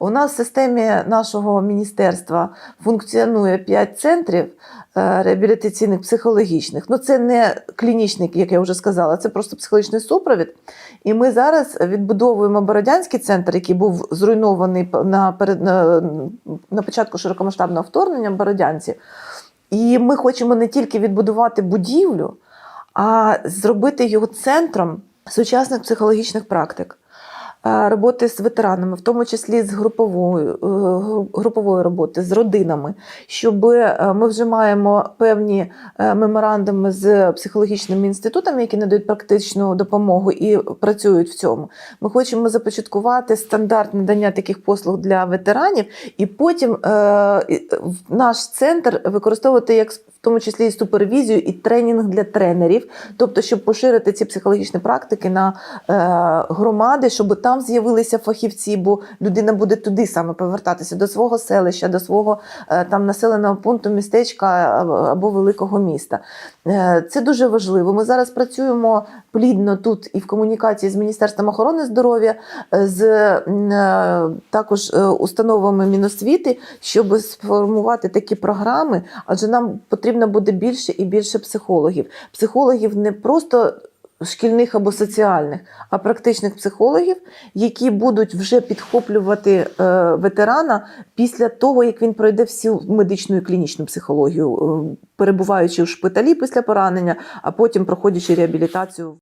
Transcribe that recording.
У нас в системі нашого міністерства функціонує 5 центрів е, реабілітаційних психологічних. Ну, це не клінічний, як я вже сказала, це просто психологічний супровід. І ми зараз відбудовуємо Бородянський центр, який був зруйнований на, перед, на, на початку широкомасштабного вторгнення Бородянці. І ми хочемо не тільки відбудувати будівлю, а зробити його центром сучасних психологічних практик. е, Роботи з ветеранами, в тому числі з груповою, е, групової роботи, з родинами, щоб е, ми вже маємо певні меморандуми з психологічними інститутами, які надають практичну допомогу і працюють в цьому. Ми хочемо започаткувати стандарт надання таких послуг для ветеранів, і потім наш центр використовувати як в тому числі і супервізію, і тренінг для тренерів, тобто, щоб поширити ці психологічні практики на е, громади, щоб там з'явилися фахівці, бо людина буде туди саме повертатися до свого селища, до свого е, там населеного пункту, містечка або- або великого міста. Е, Це дуже важливо. Ми зараз працюємо плідно тут і в комунікації з Міністерством охорони здоров'я, е, з е, також е, установами Міносвіти, щоб сформувати такі програми, адже нам потрібно буде більше і більше психологів. Психологів не просто шкільних або соціальних, а практичних психологів, які будуть вже підхоплювати е, ветерана після того, як він пройде всю медичну і клінічну психологію, е, перебуваючи в шпиталі після поранення, а потім проходячи реабілітацію.